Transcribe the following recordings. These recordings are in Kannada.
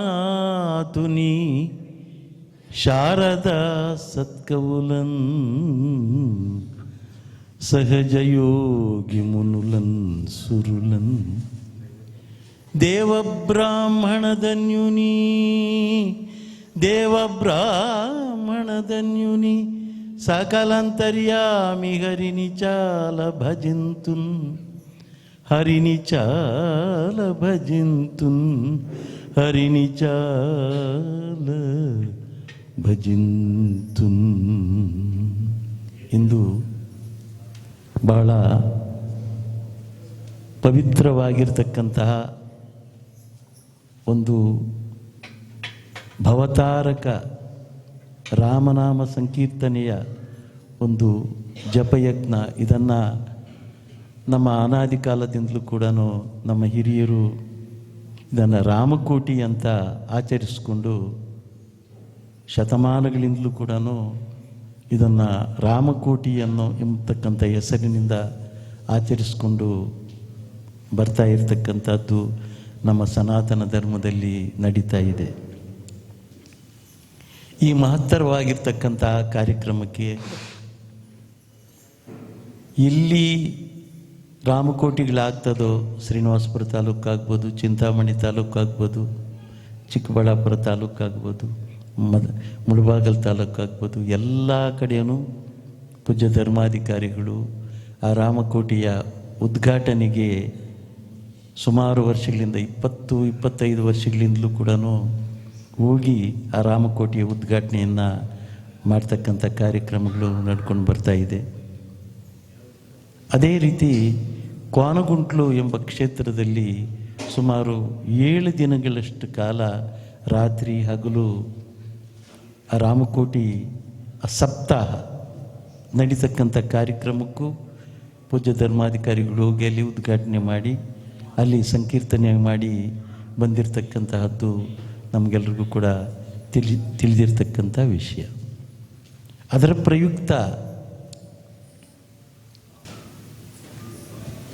గణనాథుని శారద సత్కవులన్ సహజయోగి మునులన్ సురులన్ దేవబ్రాహ్మణధన్యుని దేవబ్రాహ్మణధన్యుని సకలంతర్యామి హరిని చాల భజంతున్ హరిని చాల భజింతున్ హరిని చాల ಭಜಿಂತುನ್ ಎಂದು ಬಹಳ ಪವಿತ್ರವಾಗಿರ್ತಕ್ಕಂತಹ ಒಂದು ಭವತಾರಕ ರಾಮನಾಮ ಸಂಕೀರ್ತನೆಯ ಒಂದು ಜಪಯಜ್ಞ ಇದನ್ನು ನಮ್ಮ ಅನಾದಿ ಕಾಲದಿಂದಲೂ ಕೂಡ ನಮ್ಮ ಹಿರಿಯರು ಇದನ್ನು ರಾಮಕೋಟಿ ಅಂತ ಆಚರಿಸಿಕೊಂಡು ಶತಮಾನಗಳಿಂದಲೂ ಕೂಡ ಇದನ್ನು ರಾಮಕೋಟಿ ಅನ್ನೋ ಎಂಬತಕ್ಕಂಥ ಹೆಸರಿನಿಂದ ಆಚರಿಸಿಕೊಂಡು ಬರ್ತಾ ಇರತಕ್ಕಂಥದ್ದು ನಮ್ಮ ಸನಾತನ ಧರ್ಮದಲ್ಲಿ ನಡೀತಾ ಇದೆ. ಈ ಮಹತ್ತರವಾಗಿರ್ತಕ್ಕಂಥ ಕಾರ್ಯಕ್ರಮಕ್ಕೆ ಇಲ್ಲಿ ರಾಮಕೋಟಿಗಳಾಗ್ತದೋ, ಶ್ರೀನಿವಾಸಪುರ ತಾಲೂಕು ಆಗ್ಬೋದು ಚಿಂತಾಮಣಿ ತಾಲೂಕು ಆಗ್ಬೋದು ಚಿಕ್ಕಬಳ್ಳಾಪುರ ತಾಲೂಕು ಆಗ್ಬೋದು ಮದ, ಮುಳಬಾಗಲ್ ತಾಲೂಕು ಆಗ್ಬೋದು ಎಲ್ಲ ಕಡೆಯೂ ಪೂಜ್ಯ ಧರ್ಮಾಧಿಕಾರಿಗಳು ಆ ರಾಮಕೋಟಿಯ ಉದ್ಘಾಟನೆಗೆ ಸುಮಾರು ವರ್ಷಗಳಿಂದ, ಇಪ್ಪತ್ತು, ಇಪ್ಪತ್ತೈದು ವರ್ಷಗಳಿಂದಲೂ ಕೂಡ ಹೋಗಿ ಆ ರಾಮಕೋಟೆಯ ಉದ್ಘಾಟನೆಯನ್ನು ಮಾಡ್ತಕ್ಕಂಥ ಕಾರ್ಯಕ್ರಮಗಳು ನಡ್ಕೊಂಡು ಬರ್ತಾ ಇದೆ. ಅದೇ ರೀತಿ ಕ್ವಾನಗುಂಟ್ಲು ಎಂಬ ಕ್ಷೇತ್ರದಲ್ಲಿ ಸುಮಾರು ಏಳು ದಿನಗಳಷ್ಟು ಕಾಲ ರಾತ್ರಿ ಹಗಲು ರಾಮಕೋಟಿ ಸಪ್ತಾಹ ನಡೀತಕ್ಕಂಥ ಕಾರ್ಯಕ್ರಮಕ್ಕೂ ಪೂಜ್ಯ ಧರ್ಮಾಧಿಕಾರಿಗಳು ಹೋಗಿ ಅಲ್ಲಿ ಉದ್ಘಾಟನೆ ಮಾಡಿ, ಅಲ್ಲಿ ಸಂಕೀರ್ತನೆ ಮಾಡಿ ಬಂದಿರತಕ್ಕಂತಹದ್ದು ನಮಗೆಲ್ರಿಗೂ ಕೂಡ ತಿಳಿ, ತಿಳಿದಿರ್ತಕ್ಕಂಥ ವಿಷಯ. ಅದರ ಪ್ರಯುಕ್ತ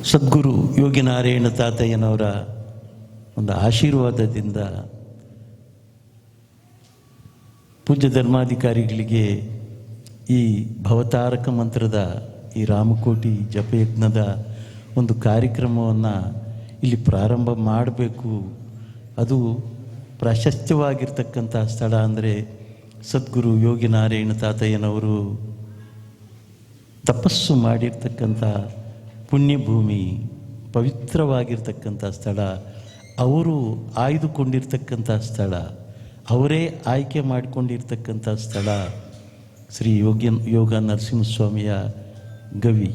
ಸದ್ಗುರು ಯೋಗಿನಾರಾಯಣ ತಾತಯ್ಯನವರ ಒಂದು ಆಶೀರ್ವಾದದಿಂದ ಪೂಜ್ಯ ಧರ್ಮಾಧಿಕಾರಿಗಳಿಗೆ ಈ ಭವತಾರಕ ಮಂತ್ರದ ಈ ರಾಮಕೋಟಿ ಜಪಯಜ್ಞದ ಒಂದು ಕಾರ್ಯಕ್ರಮವನ್ನು ಇಲ್ಲಿ ಪ್ರಾರಂಭ ಮಾಡಬೇಕು. ಅದು ಪ್ರಾಶಸ್ತ್ಯವಾಗಿರ್ತಕ್ಕಂಥ ಸ್ಥಳ ಅಂದರೆ ಸದ್ಗುರು ಯೋಗಿನಾರಾಯಣ ತಾತಯ್ಯನವರು ತಪಸ್ಸು ಮಾಡಿರ್ತಕ್ಕಂಥ ಪುಣ್ಯಭೂಮಿ, ಪವಿತ್ರವಾಗಿರ್ತಕ್ಕಂಥ ಸ್ಥಳ, ಅವರು ಆಯ್ದುಕೊಂಡಿರ್ತಕ್ಕಂಥ ಸ್ಥಳ, ಅವರೇ ಆಯ್ಕೆ ಮಾಡಿಕೊಂಡಿರ್ತಕ್ಕಂಥ ಸ್ಥಳ ಶ್ರೀ ಯೋಗ್ಯ, ಯೋಗ ನರಸಿಂಹಸ್ವಾಮಿಯ ಗವಿ.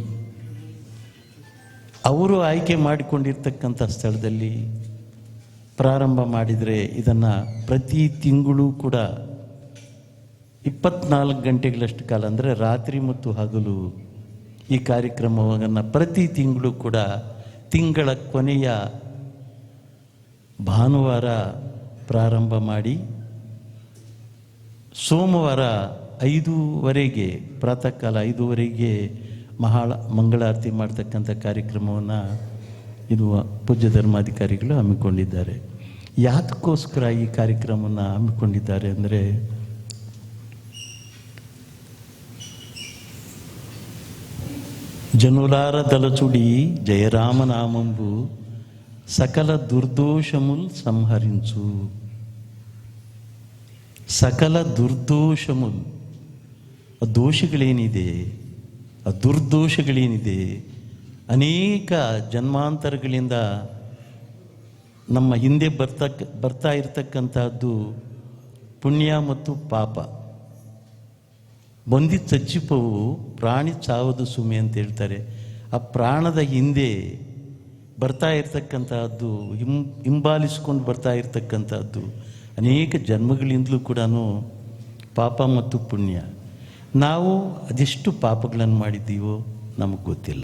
ಅವರು ಆಯ್ಕೆ ಮಾಡಿಕೊಂಡಿರ್ತಕ್ಕಂಥ ಸ್ಥಳದಲ್ಲಿ ಪ್ರಾರಂಭ ಮಾಡಿದರೆ ಇದನ್ನು ಪ್ರತಿ ತಿಂಗಳು ಕೂಡ ಇಪ್ಪತ್ನಾಲ್ಕು ಗಂಟೆಗಳಷ್ಟು ಕಾಲ, ಅಂದರೆ ರಾತ್ರಿ ಮತ್ತು ಹಗಲು ಈ ಕಾರ್ಯಕ್ರಮವನ್ನು ಪ್ರತಿ ತಿಂಗಳು ಕೂಡ ತಿಂಗಳ ಕೊನೆಯ ಭಾನುವಾರ ಪ್ರಾರಂಭ ಮಾಡಿ ಸೋಮವಾರ ಐದೂವರೆಗೆ ಪ್ರಾತಃ ಕಾಲ ಐದೂವರೆಗೆ ಮಹಾಳ ಮಂಗಳಾರತಿ ಮಾಡ್ತಕ್ಕಂಥ ಕಾರ್ಯಕ್ರಮವನ್ನು ಇದು ಪೂಜ್ಯ ಧರ್ಮಾಧಿಕಾರಿಗಳು ಹಮ್ಮಿಕೊಂಡಿದ್ದಾರೆ. ಯಾತಕ್ಕೋಸ್ಕರ ಈ ಕಾರ್ಯಕ್ರಮವನ್ನು ಹಮ್ಮಿಕೊಂಡಿದ್ದಾರೆ ಅಂದರೆ జనులార తలచుడి జయరామనామంబు సకల దుర్దోషముల్ సంహరించు సకల దుర్దోషముల్ ದೋಷಗಳೇನಿದೆ, ಆ ದುರ್ದೋಷಗಳೇನಿದೆ, ಅನೇಕ ಜನ್ಮಾಂತರಗಳಿಂದ ನಮ್ಮ ಹಿಂದೆ ಬರ್ತಕ್ಕ, ಬರ್ತಾ ಇರತಕ್ಕಂಥದ್ದು ಪುಣ್ಯ ಮತ್ತು ಪಾಪ. ಬಂದಿದ್ದ ಚಚ್ಚಿಪವು ಪ್ರಾಣಿ ಸಾವದು ಸುಮಿ ಅಂತ ಹೇಳ್ತಾರೆ. ಆ ಪ್ರಾಣದ ಹಿಂದೆ ಬರ್ತಾ ಇರ್ತಕ್ಕಂತಹದ್ದು, ಹಿಂ, ಹಿಂಬಾಲಿಸ್ಕೊಂಡು ಬರ್ತಾ ಇರ್ತಕ್ಕಂಥದ್ದು ಅನೇಕ ಜನ್ಮಗಳಿಂದಲೂ ಕೂಡ ಪಾಪ ಮತ್ತು ಪುಣ್ಯ. ನಾವು ಅದೆಷ್ಟು ಪಾಪಗಳನ್ನು ಮಾಡಿದ್ದೀವೋ ನಮಗೆ ಗೊತ್ತಿಲ್ಲ.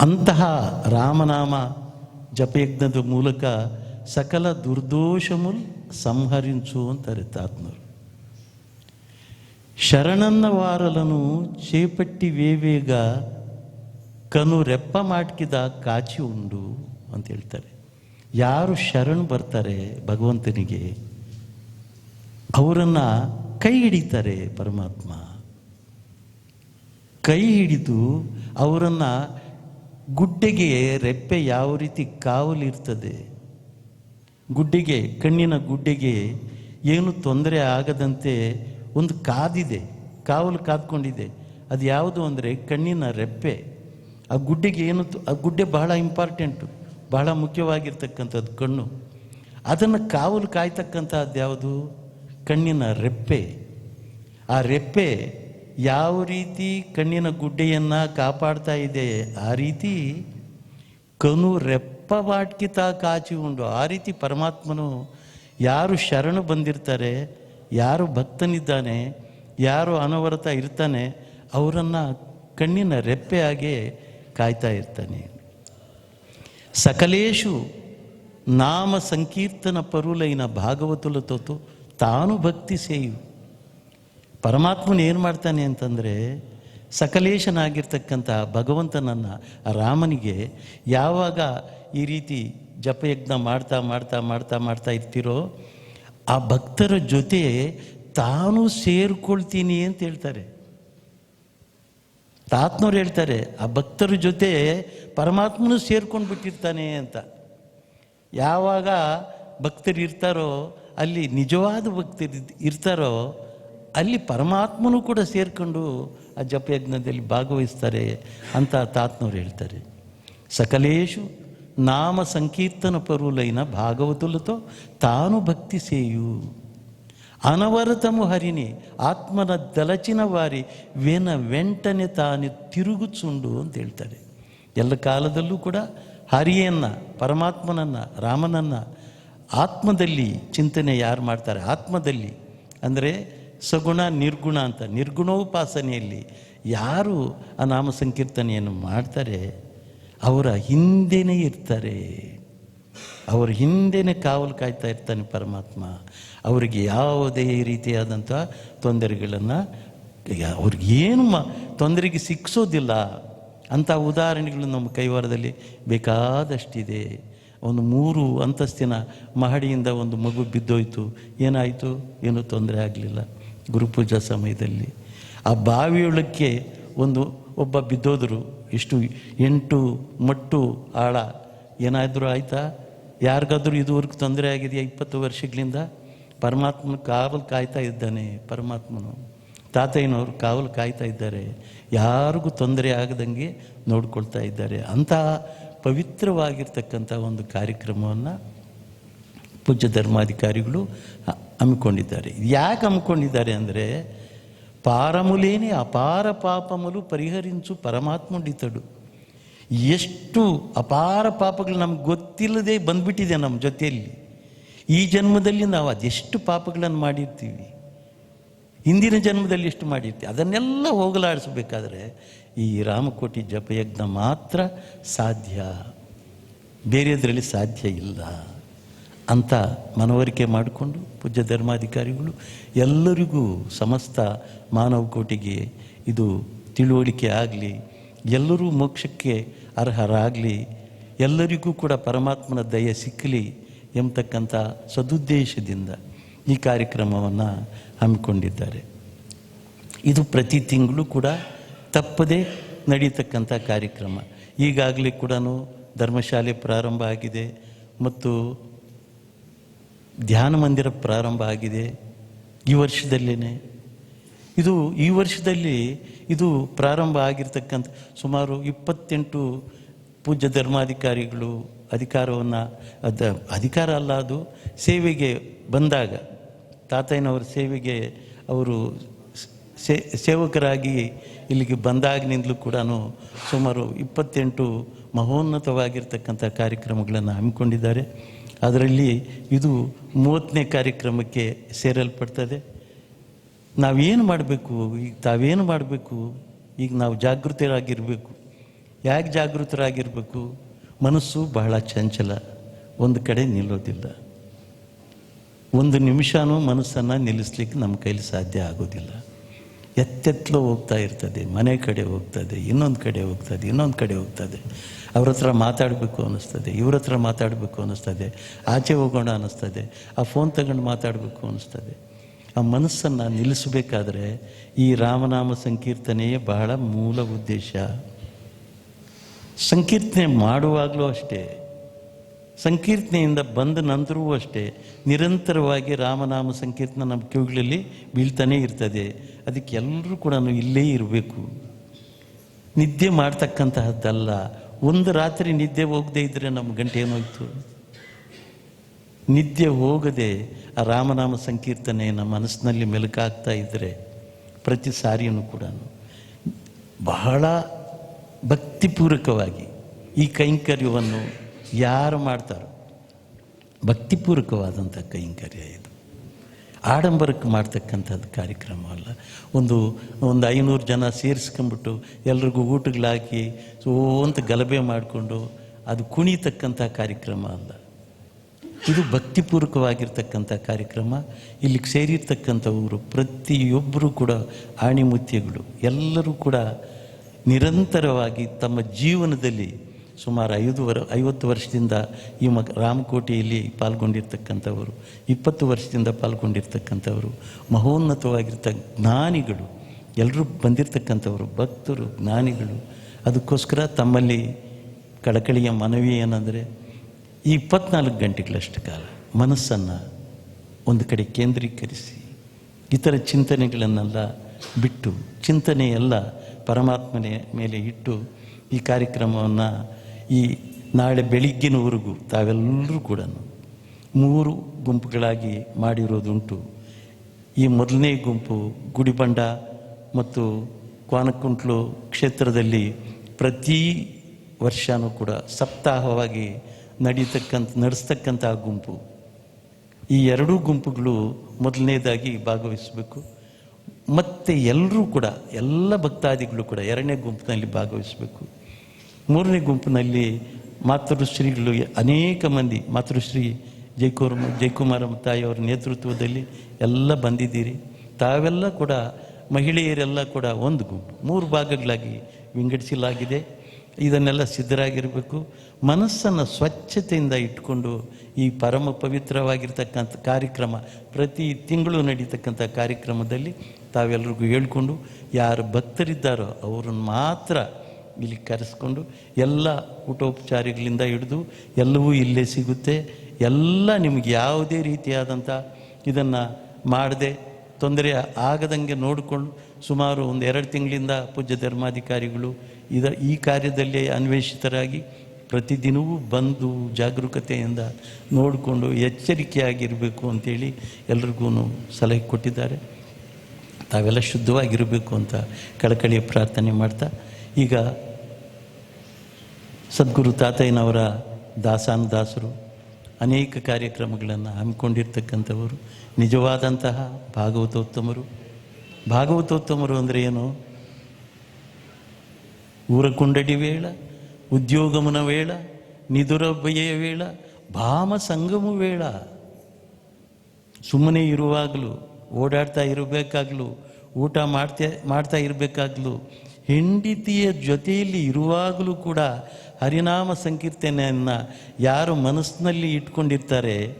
ಅಂತಹ ರಾಮನಾಮ ಜಪಯಜ್ಞದ ಮೂಲಕ ಸಕಲ ದುರ್ದೋಷಮುಲ್ ಸಂಹರಿಸು ಅಂತಾರೆ ತಾತ್ನೂರು ಶರಣನ್ನ ವಾರಲನು ಚೇಪಟ್ಟಿ వేవేగా ಕನು ರೆಪ್ಪ ಮಾಡ್ಕಿದ ಕಾಚಿ ಉಂಡು ಅಂತ ಹೇಳ್ತಾರೆ. ಯಾರು ಶರಣ್ ಬರ್ತಾರೆ ಭಗವಂತನಿಗೆ, ಅವರನ್ನು ಕೈ ಹಿಡಿತಾರೆ ಪರಮಾತ್ಮ. ಕೈ ಹಿಡಿದು ಅವರನ್ನು ಗುಡ್ಡೆಗೆ ರೆಪ್ಪೆ ಯಾವ ರೀತಿ ಕಾವಲಿರ್ತದೆ ಗುಡ್ಡೆಗೆ, ಕಣ್ಣಿನ ಗುಡ್ಡೆಗೆ ಏನು ತೊಂದರೆ ಆಗದಂತೆ ಒಂದು ಕಾದಿದೆ, ಕಾವಲು ಕಾದ್ಕೊಂಡಿದೆ. ಅದು ಯಾವುದು ಅಂದರೆ ಕಣ್ಣಿನ ರೆಪ್ಪೆ. ಆ ಗುಡ್ಡೆಗೆ ಏನು ಆ ಗುಡ್ಡೆ ಬಹಳ ಇಂಪಾರ್ಟೆಂಟು ಬಹಳ ಮುಖ್ಯವಾಗಿರ್ತಕ್ಕಂಥದ್ದು ಕಣ್ಣು. ಅದನ್ನು ಕಾವಲು ಕಾಯ್ತಕ್ಕಂಥದ್ದು ಯಾವುದು? ಕಣ್ಣಿನ ರೆಪ್ಪೆ. ಆ ರೆಪ್ಪೆ ಯಾವ ರೀತಿ ಕಣ್ಣಿನ ಗುಡ್ಡೆಯನ್ನು ಕಾಪಾಡ್ತಾ ಇದೆ? ಆ ರೀತಿ ಕನು ರೆಪ್ಪವಾಟ್ಕಿತ ಕಾಚಿ ಉಂಡು. ಆ ರೀತಿ ಪರಮಾತ್ಮನು ಯಾರು ಶರಣು ಬಂದಿರ್ತಾರೆ ಯಾರು ಭಕ್ತನಿದ್ದಾನೆ, ಯಾರು ಅನವರತ ಇರ್ತಾನೆ, ಅವರನ್ನು ಕಣ್ಣಿನ ರೆಪ್ಪೆಯಾಗೆ ಕಾಯ್ತಾ ಇರ್ತಾನೆ. ಸಕಲೇಶು ನಾಮ ಸಂಕೀರ್ತನ ಪರುಲೈನ ಭಾಗವತುಲತೊತ್ತು ತಾನು ಭಕ್ತಿ ಸೇಯು. ಪರಮಾತ್ಮನ ಏನು ಮಾಡ್ತಾನೆ ಅಂತಂದರೆ, ಸಕಲೇಶನಾಗಿರ್ತಕ್ಕಂಥ ಭಗವಂತನನ್ನು ರಾಮನಿಗೆ ಯಾವಾಗ ಈ ರೀತಿ ಜಪಯಜ್ಞ ಮಾಡ್ತಾ ಮಾಡ್ತಾ ಮಾಡ್ತಾ ಮಾಡ್ತಾ ಇರ್ತೀರೋ ಆ ಭಕ್ತರ ಜೊತೆ ತಾನು ಸೇರ್ಕೊಳ್ತೀನಿ ಅಂತ ಹೇಳ್ತಾರೆ. ತಾತ್ನವ್ರು ಹೇಳ್ತಾರೆ, ಆ ಭಕ್ತರ ಜೊತೆ ಪರಮಾತ್ಮನು ಸೇರ್ಕೊಂಡು ಬಿಟ್ಟಿರ್ತಾನೆ ಅಂತ. ಯಾವಾಗ ಭಕ್ತರು ಇರ್ತಾರೋ, ಅಲ್ಲಿ ನಿಜವಾದ ಭಕ್ತರು ಇರ್ತಾರೋ, ಅಲ್ಲಿ ಪರಮಾತ್ಮನೂ ಕೂಡ ಸೇರ್ಕೊಂಡು ಆ ಜಪಯಜ್ಞದಲ್ಲಿ ಭಾಗವಹಿಸ್ತಾರೆ ಅಂತ ತಾತ್ನವ್ರು ಹೇಳ್ತಾರೆ. ಸಕಲೇಶು ನಾಮ ಸಂಕೀರ್ತನ పరులైన భాగవతులతో ತಾನು ಭಕ್ತಿ చేయు అనవరతము హరిని ಆತ್ಮನ ದಲಚಿನ ವಾರಿ ವೆನ ವೆಂಟನೆ ತಾನು ತಿರುಗುಚುಂಡು ಅಂತ ಹೇಳ್ತಾರೆ. ಎಲ್ಲ ಕಾಲದಲ್ಲೂ ಕೂಡ ಹರಿಯನ್ನ, ಪರಮಾತ್ಮನನ್ನ, ರಾಮನನ್ನ ಆತ್ಮದಲ್ಲಿ ಚಿಂತನೆ ಯಾರು ಮಾಡ್ತಾರೆ? ಆತ್ಮದಲ್ಲಿ. ಅಂದರೆ ಸಗುಣ, ನಿರ್ಗುಣ ಅಂತ. ನಿರ್ಗುಣೋಪಾಸನೆಯಲ್ಲಿ ಯಾರು ಆ ನಾಮ ಸಂಕೀರ್ತನೆಯನ್ನು ಮಾಡ್ತಾರೆ? ಅವರ ಹಿಂದೆನೇ ಇರ್ತಾರೆ. ಅವರ ಹಿಂದೆನೇ ಕಾವಲು ಕಾಯ್ತಾ ಇರ್ತಾನೆ ಪರಮಾತ್ಮ. ಅವರಿಗೆ ಯಾವುದೇ ರೀತಿಯಾದಂಥ ತೊಂದರೆಗಳನ್ನು ಅವ್ರಿಗೆ ಏನು ಮ, ತೊಂದರೆಗೆ ಸಿಕ್ಸೋದಿಲ್ಲ. ಅಂಥ ಉದಾಹರಣೆಗಳು ನಮ್ಮ ಕೈವಾರದಲ್ಲಿ ಬೇಕಾದಷ್ಟಿದೆ. ಒಂದು ಮೂರು ಅಂತಸ್ತಿನ ಮಹಡಿಯಿಂದ ಒಂದು ಮಗು ಬಿದ್ದೋಯ್ತು. ಏನಾಯಿತು? ಏನೂ ತೊಂದರೆ ಆಗಲಿಲ್ಲ. ಗುರುಪೂಜಾ ಸಮಯದಲ್ಲಿ. ಆ ಬಾವಿಯೊಳಕ್ಕೆ ಒಂದು ಒಬ್ಬ ಬಿದ್ದೋದ್ರು. ಎಷ್ಟು ಎಂಟು ಮಟ್ಟು ಆಳ. ಏನಾದರೂ ಆಯಿತಾ? ಯಾರಿಗಾದ್ರೂ ಇದುವರೆಗೂ ತೊಂದರೆ ಆಗಿದೆಯಾ ಇಪ್ಪತ್ತು ವರ್ಷಗಳಿಂದ? ಪರಮಾತ್ಮನ ಕಾವಲು ಕಾಯ್ತಾ ಇದ್ದಾನೆ ಪರಮಾತ್ಮನು. ತಾತಯ್ಯನವರು ಕಾವಲು ಕಾಯ್ತಾ ಇದ್ದಾರೆ. ಯಾರಿಗೂ ತೊಂದರೆ ಆಗದಂಗೆ ನೋಡ್ಕೊಳ್ತಾ ಇದ್ದಾರೆ. ಅಂತಹ ಪವಿತ್ರವಾಗಿರ್ತಕ್ಕಂಥ ಒಂದು ಕಾರ್ಯಕ್ರಮವನ್ನು ಪೂಜ್ಯ ಧರ್ಮಾಧಿಕಾರಿಗಳು ಹಮ್ಮಿಕೊಂಡಿದ್ದಾರೆ. ಯಾಕೆ ಹಮ್ಮಿಕೊಂಡಿದ್ದಾರೆ ಅಂದರೆ ಪಾರಮುಲೇನೆ ಅಪಾರ ಪಾಪಮಲು ಪರಿಹರಿಸು ಪರಮಾತ್ಮುಂಡಿತಡು. ಎಷ್ಟು ಅಪಾರ ಪಾಪಗಳು ನಮ್ಗೆ ಗೊತ್ತಿಲ್ಲದೆ ಬಂದ್ಬಿಟ್ಟಿದೆ ನಮ್ಮ ಜೊತೆಯಲ್ಲಿ. ಈ ಜನ್ಮದಲ್ಲಿ ನಾವು ಅದೆಷ್ಟು ಪಾಪಗಳನ್ನು ಮಾಡಿರ್ತೀವಿ. ಹಿಂದಿನ ಜನ್ಮದಲ್ಲಿ ಎಷ್ಟು ಮಾಡಿರ್ತೀವಿ. ಅದನ್ನೆಲ್ಲ ಹೋಗಲಾಡಿಸಬೇಕಾದ್ರೆ ಈ ರಾಮಕೋಟಿ ಜಪಯಜ್ಞ ಮಾತ್ರ ಸಾಧ್ಯ. ಬೇರೆದರಲ್ಲಿ ಸಾಧ್ಯ ಇಲ್ಲ ಅಂತ ಮನವರಿಕೆ ಮಾಡಿಕೊಂಡು ಪೂಜ್ಯ ಧರ್ಮಾಧಿಕಾರಿಗಳು, ಎಲ್ಲರಿಗೂ ಸಮಸ್ತ ಮಾನವ ಕೋಟಿಗೆ ಇದು ತಿಳುವಳಿಕೆ ಆಗಲಿ, ಎಲ್ಲರೂ ಮೋಕ್ಷಕ್ಕೆ ಅರ್ಹರಾಗಲಿ, ಎಲ್ಲರಿಗೂ ಕೂಡ ಪರಮಾತ್ಮನ ದಯ ಸಿಕ್ಕಲಿ ಎಂಬತಕ್ಕಂಥ ಸದುದ್ದೇಶದಿಂದ ಈ ಕಾರ್ಯಕ್ರಮವನ್ನು ಹಮ್ಮಿಕೊಂಡಿದ್ದಾರೆ. ಇದು ಪ್ರತಿ ತಿಂಗಳು ಕೂಡ ತಪ್ಪದೇ ನಡೀತಕ್ಕಂಥ ಕಾರ್ಯಕ್ರಮ. ಈಗಾಗಲೇ ಕೂಡ ಧರ್ಮಶಾಲೆ ಪ್ರಾರಂಭ ಆಗಿದೆ ಮತ್ತು ಧ್ಯಾನ ಮಂದಿರ ಪ್ರಾರಂಭ ಆಗಿದೆ ಈ ವರ್ಷದಲ್ಲೇ ಇದು ಈ ವರ್ಷದಲ್ಲಿ ಇದು ಪ್ರಾರಂಭ ಆಗಿರ್ತಕ್ಕಂಥ ಸುಮಾರು ಇಪ್ಪತ್ತೆಂಟು ಪೂಜ್ಯ ಧರ್ಮಾಧಿಕಾರಿಗಳು ಅಧಿಕಾರವನ್ನು, ಅದ ಅಧಿಕಾರ ಅಲ್ಲ ಅದು, ಸೇವೆಗೆ ಬಂದಾಗ ತಾತಯ್ಯನವರ ಸೇವೆಗೆ ಅವರು ಸೇ, ಸೇವಕರಾಗಿ ಇಲ್ಲಿಗೆ ಬಂದಾಗಿನಿಂದಲೂ ಕೂಡ ಸುಮಾರು ಇಪ್ಪತ್ತೆಂಟು ಮಹೋನ್ನತವಾಗಿರ್ತಕ್ಕಂಥ ಕಾರ್ಯಕ್ರಮಗಳನ್ನು ಹಮ್ಮಿಕೊಂಡಿದ್ದಾರೆ. ಅದರಲ್ಲಿ ಇದು ಮೂವತ್ತನೇ ಕಾರ್ಯಕ್ರಮಕ್ಕೆ ಸೇರಲ್ಪಡ್ತದೆ. ನಾವೇನು ಮಾಡಬೇಕು? ಈಗ ತಾವೇನು ಮಾಡಬೇಕು? ಈಗ ನಾವು ಜಾಗೃತರಾಗಿರಬೇಕು. ಯಾಕೆ ಜಾಗೃತರಾಗಿರಬೇಕು? ಮನಸ್ಸು ಬಹಳ ಚಂಚಲ. ಒಂದು ಕಡೆ ನಿಲ್ಲೋದಿಲ್ಲ. ಒಂದು ನಿಮಿಷನೂ ಮನಸ್ಸನ್ನು ನಿಲ್ಲಿಸ್ಲಿಕ್ಕೆ ನಮ್ಮ ಕೈಲಿ ಸಾಧ್ಯ ಆಗೋದಿಲ್ಲ. ಎತ್ತೆತ್ತಲೋ ಹೋಗ್ತಾ ಇರ್ತದೆ. ಮನೆ ಕಡೆ ಹೋಗ್ತದೆ, ಇನ್ನೊಂದು ಕಡೆ ಹೋಗ್ತದೆ, ಇನ್ನೊಂದು ಕಡೆ ಹೋಗ್ತದೆ. ಅವ್ರ ಹತ್ರ ಮಾತಾಡಬೇಕು ಅನ್ನಿಸ್ತದೆ, ಇವ್ರ ಹತ್ರ ಮಾತಾಡಬೇಕು ಅನ್ನಿಸ್ತದೆ, ಆಚೆ ಹೋಗೋಣ ಅನ್ನಿಸ್ತದೆ, ಆ ಫೋನ್ ತಗೊಂಡು ಮಾತಾಡಬೇಕು ಅನ್ನಿಸ್ತದೆ. ಆ ಮನಸ್ಸನ್ನು ನಿಲ್ಲಿಸಬೇಕಾದ್ರೆ ಈ ರಾಮನಾಮ ಸಂಕೀರ್ತನೆಯೇ ಬಹಳ ಮೂಲ ಉದ್ದೇಶ. ಸಂಕೀರ್ತನೆ ಮಾಡುವಾಗಲೂ ಅಷ್ಟೇ. ಸಂಕೀರ್ತನೆಯಿಂದ ಬಂದ ನಂತರವೂ ಅಷ್ಟೇ ನಿರಂತರವಾಗಿ ರಾಮನಾಮ ಸಂಕೀರ್ತನ ನಮ್ಮ ಕಿವಿಗಳಲ್ಲಿ ಬೀಳ್ತಾನೇ ಇರ್ತದೆ. ಅದಕ್ಕೆ ಎಲ್ಲರೂ ಕೂಡ ಇಲ್ಲೇ ಇರಬೇಕು. ನಿದ್ದೆ ಮಾಡ್ತಕ್ಕಂತಹದ್ದಲ್ಲ. ಒಂದು ರಾತ್ರಿ ನಿದ್ದೆ ಹೋಗದೆ ಇದ್ದರೆ ನಮ್ಮ ಗಂಟೆ ಏನೋಯ್ತು? ನಿದ್ದೆ ಹೋಗದೆ ಆ ರಾಮನಾಮ ಸಂಕೀರ್ತನೆ ನಮ್ಮ ಮನಸ್ಸಿನಲ್ಲಿ ಮೆಲುಕಾಗ್ತಾ ಇದ್ದರೆ ಪ್ರತಿ ಸಾರಿಯೂ ಕೂಡ. ಬಹಳ ಭಕ್ತಿಪೂರ್ವಕವಾಗಿ ಈ ಕೈಂಕರ್ಯವನ್ನು ಯಾರು ಮಾಡ್ತಾರೋ. ಭಕ್ತಿಪೂರ್ವಕವಾದಂಥ ಕೈಂಕರ್ಯ ಇದು. ಆಡಂಬರಕ್ಕೆ ಮಾಡ್ತಕ್ಕಂಥದ್ದು ಕಾರ್ಯಕ್ರಮ ಅಲ್ಲ. ಒಂದು ಒಂದು ಐನೂರು ಜನ ಸೇರಿಸ್ಕೊಂಬಿಟ್ಟು ಎಲ್ರಿಗೂ ಊಟಗಳಾಕಿ ಸೋ ಅಂತ ಗಲಭೆ ಮಾಡಿಕೊಂಡು ಅದು ಕುಣಿತಕ್ಕಂಥ ಕಾರ್ಯಕ್ರಮ ಅಲ್ಲ. ಇದು ಭಕ್ತಿಪೂರ್ವಕವಾಗಿರ್ತಕ್ಕಂಥ ಕಾರ್ಯಕ್ರಮ. ಇಲ್ಲಿಗೆ ಸೇರಿರ್ತಕ್ಕಂಥವರು ಪ್ರತಿಯೊಬ್ಬರು ಕೂಡ ಆಣಿಮುತ್ಯಗಳು. ಎಲ್ಲರೂ ಕೂಡ ನಿರಂತರವಾಗಿ ತಮ್ಮ ಜೀವನದಲ್ಲಿ ಸುಮಾರು ಐದು ವರ, ಐವತ್ತು ವರ್ಷದಿಂದ ಈ ಮಗ ರಾಮಕೋಟೆಯಲ್ಲಿ ಪಾಲ್ಗೊಂಡಿರ್ತಕ್ಕಂಥವರು, ಇಪ್ಪತ್ತು ವರ್ಷದಿಂದ ಪಾಲ್ಗೊಂಡಿರ್ತಕ್ಕಂಥವರು, ಮಹೋನ್ನತವಾಗಿರ್ತ ಜ್ಞಾನಿಗಳು ಎಲ್ಲರೂ ಬಂದಿರತಕ್ಕಂಥವರು, ಭಕ್ತರು, ಜ್ಞಾನಿಗಳು. ಅದಕ್ಕೋಸ್ಕರ ತಮ್ಮಲ್ಲಿ ಕಳಕಳಿಯ ಮನವಿ ಏನಂದರೆ, ಈ ಇಪ್ಪತ್ನಾಲ್ಕು ಗಂಟೆಗಳಷ್ಟು ಕಾಲ ಮನಸ್ಸನ್ನು ಒಂದು ಕಡೆ ಕೇಂದ್ರೀಕರಿಸಿ, ಇತರ ಚಿಂತನೆಗಳನ್ನೆಲ್ಲ ಬಿಟ್ಟು, ಚಿಂತನೆಯೆಲ್ಲ ಪರಮಾತ್ಮನ ಮೇಲೆ ಇಟ್ಟು ಈ ಕಾರ್ಯಕ್ರಮವನ್ನು ಈ ನಾಳೆ ಬೆಳಿಗ್ಗಿನವರೆಗೂ ತಾವೆಲ್ಲರೂ ಕೂಡ ಮೂರು ಗುಂಪುಗಳಾಗಿ ಮಾಡಿರೋದುಂಟು. ಈ ಮೊದಲನೇ ಗುಂಪು ಗುಡಿಬಂಡ ಮತ್ತು ಕ್ವಾನಕುಂಟ್ಲು ಕ್ಷೇತ್ರದಲ್ಲಿ ಪ್ರತಿ ವರ್ಷವೂ ಕೂಡ ಸಪ್ತಾಹವಾಗಿ ನಡೀತಕ್ಕಂಥ, ನಡೆಸ್ತಕ್ಕಂಥ ಗುಂಪು. ಈ ಎರಡೂ ಗುಂಪುಗಳು ಮೊದಲನೇದಾಗಿ ಭಾಗವಹಿಸಬೇಕು. ಮತ್ತು ಎಲ್ಲರೂ ಕೂಡ, ಎಲ್ಲ ಭಕ್ತಾದಿಗಳು ಕೂಡ ಎರಡನೇ ಗುಂಪಿನಲ್ಲಿ ಭಾಗವಹಿಸಬೇಕು. ಮೂರನೇ ಗುಂಪಿನಲ್ಲಿ ಮಾತೃಶ್ರೀಗಳು ಅನೇಕ ಮಂದಿ, ಮಾತೃಶ್ರೀ ಜಯಕುರ್ ಜಯಕುಮಾರ ತಾಯಿಯವರ ನೇತೃತ್ವದಲ್ಲಿ ಎಲ್ಲ ಬಂದಿದ್ದೀರಿ. ತಾವೆಲ್ಲ ಕೂಡ, ಮಹಿಳೆಯರೆಲ್ಲ ಕೂಡ ಒಂದು ಗುಂಪು, ಮೂರು ಭಾಗಗಳಾಗಿ ವಿಂಗಡಿಸಲಾಗಿದೆ. ಇದನ್ನೆಲ್ಲ ಸಿದ್ಧರಾಗಿರಬೇಕು. ಮನಸ್ಸನ್ನು ಸ್ವಚ್ಛತೆಯಿಂದ ಇಟ್ಕೊಂಡು ಈ ಪರಮ ಪವಿತ್ರವಾಗಿರ್ತಕ್ಕಂಥ ಕಾರ್ಯಕ್ರಮ, ಪ್ರತಿ ತಿಂಗಳು ನಡೀತಕ್ಕಂಥ ಕಾರ್ಯಕ್ರಮದಲ್ಲಿ ತಾವೆಲ್ಲರಿಗೂ ಹೇಳ್ಕೊಂಡು, ಯಾರು ಭಕ್ತರಿದ್ದಾರೋ ಅವರನ್ನು ಮಾತ್ರ ಇಲ್ಲಿ ಕರೆಸ್ಕೊಂಡು ಎಲ್ಲ ಊಟೋಪಚಾರಗಳಿಂದ ಹಿಡಿದು ಎಲ್ಲವೂ ಇಲ್ಲೇ ಸಿಗುತ್ತೆ. ಎಲ್ಲ ನಿಮಗೆ ಯಾವುದೇ ರೀತಿಯಾದಂಥ ಇದನ್ನು ಮಾಡದೆ ತೊಂದರೆ ಆಗದಂಗೆ ನೋಡಿಕೊಂಡು ಸುಮಾರು ಒಂದು ಎರಡು ತಿಂಗಳಿಂದ ಪೂಜ್ಯ ಧರ್ಮಾಧಿಕಾರಿಗಳು ಇದ ಈ ಕಾರ್ಯದಲ್ಲಿ ಅನ್ವೇಷಿತರಾಗಿ ಪ್ರತಿದಿನವೂ ಬಂದು ಜಾಗರೂಕತೆಯಿಂದ ನೋಡಿಕೊಂಡು ಎಚ್ಚರಿಕೆಯಾಗಿರಬೇಕು ಅಂತೇಳಿ ಎಲ್ರಿಗೂ ಸಲಹೆ ಕೊಟ್ಟಿದ್ದಾರೆ. ತಾವೆಲ್ಲ ಶುದ್ಧವಾಗಿರಬೇಕು ಅಂತ ಕಳಕಳಿಯ ಪ್ರಾರ್ಥನೆ ಮಾಡ್ತಾ ಈಗ ಸದ್ಗುರು ತಾತಯ್ಯನವರ ದಾಸಾನುದಾಸರು ಅನೇಕ ಕಾರ್ಯಕ್ರಮಗಳನ್ನು ಹಮ್ಮಿಕೊಂಡಿರ್ತಕ್ಕಂಥವರು, ನಿಜವಾದಂತಹ ಭಾಗವತೋತ್ತಮರು. ಭಾಗವತೋತ್ತಮರು ಅಂದರೆ ಏನು? ಊರ ಕುಂಡಡಿ ವೇಳ, ಉದ್ಯೋಗಮನ ವೇಳ ನಿದುರಬ್ಬೆಯ ವೇಳ, ಭಾಮ ಸಂಗಮ ವೇಳ. ಸುಮ್ಮನೆ ಇರುವಾಗಲೂ, ಓಡಾಡ್ತಾ ಇರಬೇಕಾಗ್ಲೂ, ಊಟ ಮಾಡ್ತಾ ಮಾಡ್ತಾ ಇರಬೇಕಾಗ್ಲೂ, ಹೆಂಡತಿಯ ಜೊತೆಯಲ್ಲಿ ಇರುವಾಗಲೂ ಕೂಡ ಹರಿನಾಮ ಸಂಕೀರ್ತನೆಯನ್ನು ಯಾರು ಮನಸ್ಸಿನಲ್ಲಿ ಇಟ್ಕೊಂಡಿರ್ತಾರೆ,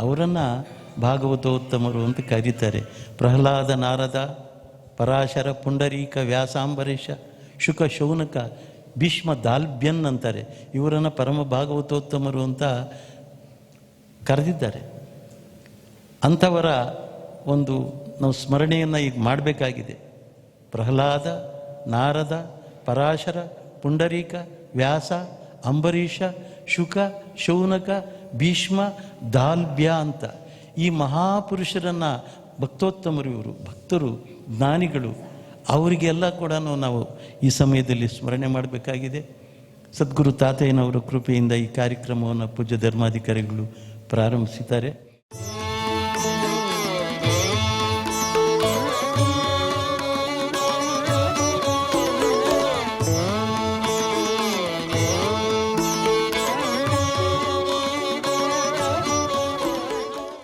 ಅವರನ್ನು ಭಾಗವತೋತ್ತಮರು ಅಂತ ಕರೀತಾರೆ. ಪ್ರಹ್ಲಾದ ನಾರದ, ಪರಾಶರ, ಪುಂಡರೀಕ, ವ್ಯಾಸಾಂಬರೀಷ, ಶುಕ ಶೌನಕ, ಭೀಷ್ಮ ದಾಲ್ಬ್ಯನ್ ಅಂತಾರೆ. ಇವರನ್ನು ಪರಮ ಭಾಗವತೋತ್ತಮರು ಅಂತ ಕರೆದಿದ್ದಾರೆ. ಅಂಥವರ ಒಂದು ನಾವು ಸ್ಮರಣೆಯನ್ನು ಈಗ ಮಾಡಬೇಕಾಗಿದೆ. ಪ್ರಹ್ಲಾದ, ನಾರದ, ಪರಾಶರ, ಪುಂಡರೀಕ ವ್ಯಾಸ, ಅಂಬರೀಷ, ಶುಕ, ಶೌನಕ, ಭೀಷ್ಮ ದಾಲ್ಭ್ಯ ಅಂತ. ಈ ಮಹಾಪುರುಷರನ್ನು ಭಕ್ತೋತ್ತಮರು ಇವರು, ಭಕ್ತರು, ಜ್ಞಾನಿಗಳು, ಅವರಿಗೆಲ್ಲ ಕೂಡ ನಾವು ಈ ಸಮಯದಲ್ಲಿ ಸ್ಮರಣೆ ಮಾಡಬೇಕಾಗಿದೆ. ಸದ್ಗುರು ತಾತಯ್ಯನವರ ಕೃಪೆಯಿಂದ ಈ ಕಾರ್ಯಕ್ರಮವನ್ನು ಪೂಜ್ಯ ಧರ್ಮಾಧಿಕಾರಿಗಳು ಪ್ರಾರಂಭಿಸಿದ್ದಾರೆ.